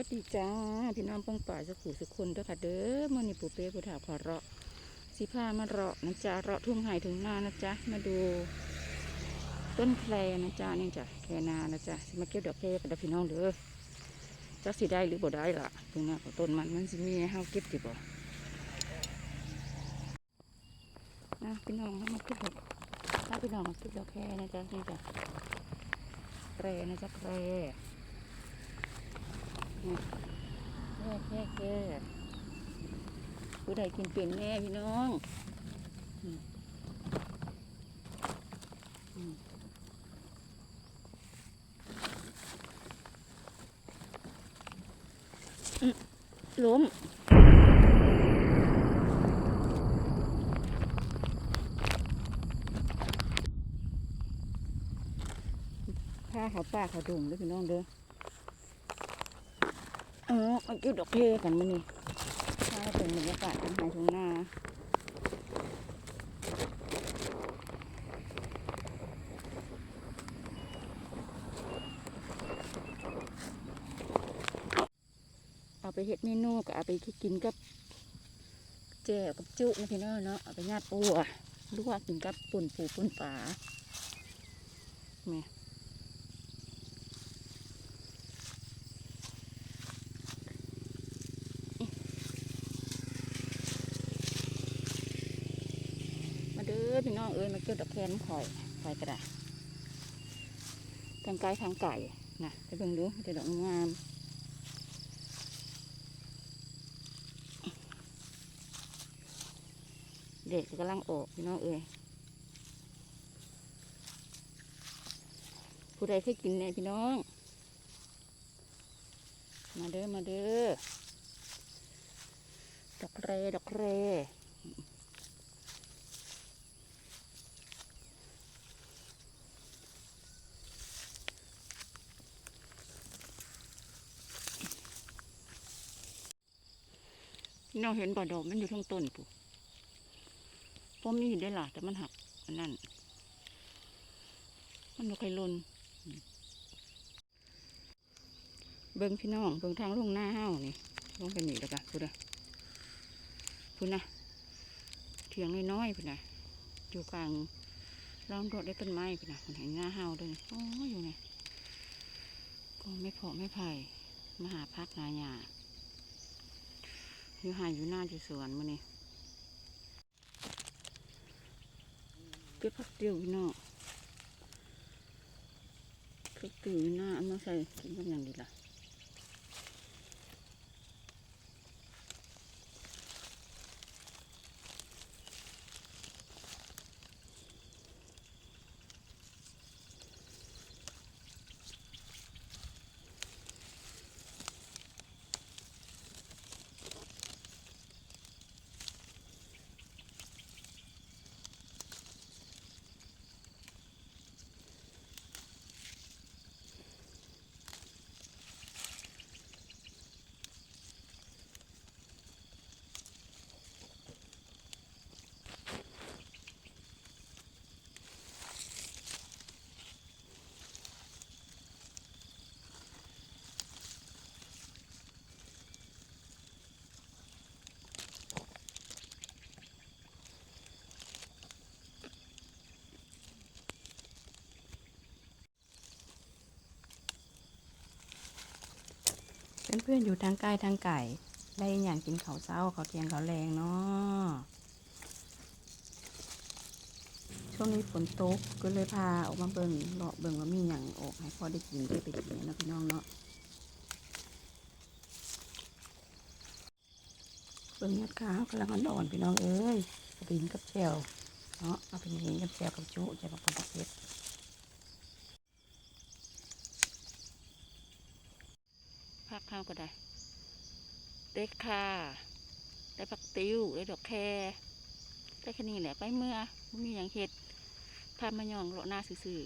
วัสดีจ้าพี่น้องป้องป่ายสักขู่สักคนด้วยค่ะเด้อมื่อนี้ปู่เป้ปู่ถาขอเราะสีผ้ามาเราะนะจ๊ะเราะทุ่งไห่ทุ่งนานะจ๊ะมาดู ต้นแคลนะจ๊ะนี่จ้ะแคนานะจ๊ะสิมาเก็บดอกแคกับดอพี่น้องเด้อจักสิได้หรือบ่ได้ล่ะตรงนั้ขอต้นมันมันสิมีให้เฮาเก็บสิบ่นะพี่น้องเอามาเก็บดอกถ้าพี่น้องมาเก็บดอกแคนะจ๊ะนี่จ้ะแครนะจ๊ะแคร แค่แค่แค่ผู้ใดกินเป็นแน่พี่น้องอืมล้มผ้าเขาวป้าเขาวดุงเด้วยพี่น้องเด้อ ออเอาจุดดอกเพกันมานี่ถ้าเป็นบรรยากาศเป็นไฮทุ่งนาเอาไปเฮ็ดเมนูก็เอาไปกินกับแจ่วกับจุนะพี่น้องเนาะเอาไปญาติปูอะลวกกินกับปุ่นปูปุ่นปลาแม่ อพี่น้องเอ้ยมาเก็ดอกแคนข่อยข่อยกระดาษทางไกลทางไก่นะไปเบิ่งดูแต่ดอกงามเด็กกำลังออกพี่น้องเอ้ยผู้ใดเคยกินเนี่ยพี่น้อง มาเด้อมาเด้อดอกเรดอกเร เราเห็นบ่อดอกมันอยู่ทั้งต้นปุ๊พอมีได้หล่ะแต่มันหักอันนั้นมันบ่เคยลนเบิ่งพี่น้องเบิ่งทางลงหน้าเฮ้านี่ลงไปนี่แล้วกันพูดนะพูดนะเถียงน้อยๆพูดนะอยู่กลางล้อมรถด้วยต้นไม้พูดนะพูดเห็นหน้าเฮ้าด้วยโอ้อยู่เนี่ยก็ไม่พอไม่ไผ่มาหาพักนาหยา อยู่หายอยู่หน้าอยู่สวนมานี่เก็บผักติ๋วพี่นองผักติ๋วอยู่หน้าเอามาใส่กินกับอย่างดีล่ะ เพื่อนๆอยู่ทางใกล้ทางไก่ ได้อย่างกินเขาเช้าข้าเทียงเขาแรงเนาะช่วงนี้ฝนตกก็เลยพาออกมาเบิ่งเลาะเบิ่งว่ามีอย่างออกให้พ่อได้กินได้ไปกินนะพี่น้องเนาะเบิ่งยัดขาวกำลังอ่อนๆพี่น้องเอ้ยเอาไปกินกับแจวเนาะเอาไปกินกับแจวกับจุแจ่วกับปลาเป็ดพักข้าก็ได้ได้ค่ะได้ผักติ้วได้ดอกแคได้แค่นี้แหละไปเมื่อบ่มีอย่างเห็ดพามายองเลาะหน้าซื่อ